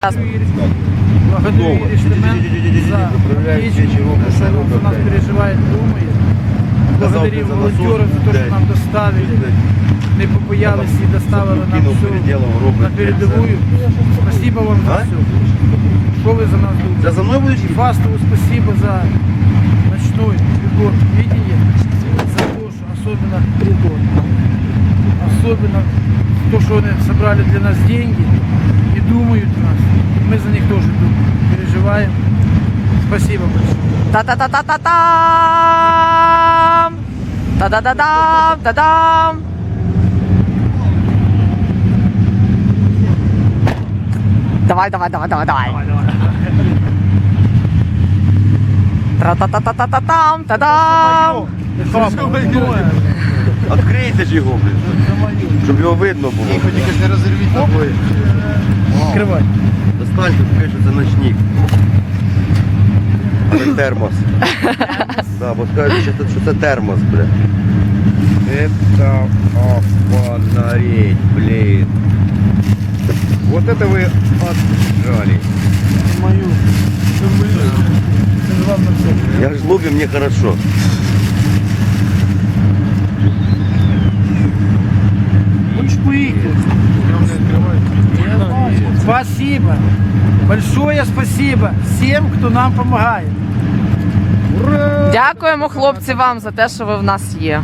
Ириштемен за нас переживает, думает. Благодарим волонтеров за то, что нам доставили. Не побоялись и доставили нам все на передовую. Спасибо вам за все. Что вы за нас думаете? за мною будеш? И Фастову спасибо за ночной прибор видения, за то, что особенно прибор. Особенно то, что они собрали для нас деньги и думают о нас. Мы за них тоже думаем, переживаем. Спасибо большое. Та-та-та-та-та-там! Та-да-да-дам! Та-дам! Давай, давай, давай, давай, давай. Тра-та-та-та-та-там! Та-дам! Відкрийте ж його, блін. Щоб його видно було. Тільки ж не розірвіть тобою. Открывай. Достаньте, скажи, що це ночник. Це термос. Да, бо скажуть, що це- що це термос, бля. Это охуеть, блин. Вот это вы отжали. Мою. Это вам на все. Я ж лобі, мені хорошо. Спасибо. Большое спасибо всем, кто нам помогает. Дякуємо, хлопці, вам за те, що ви в нас є.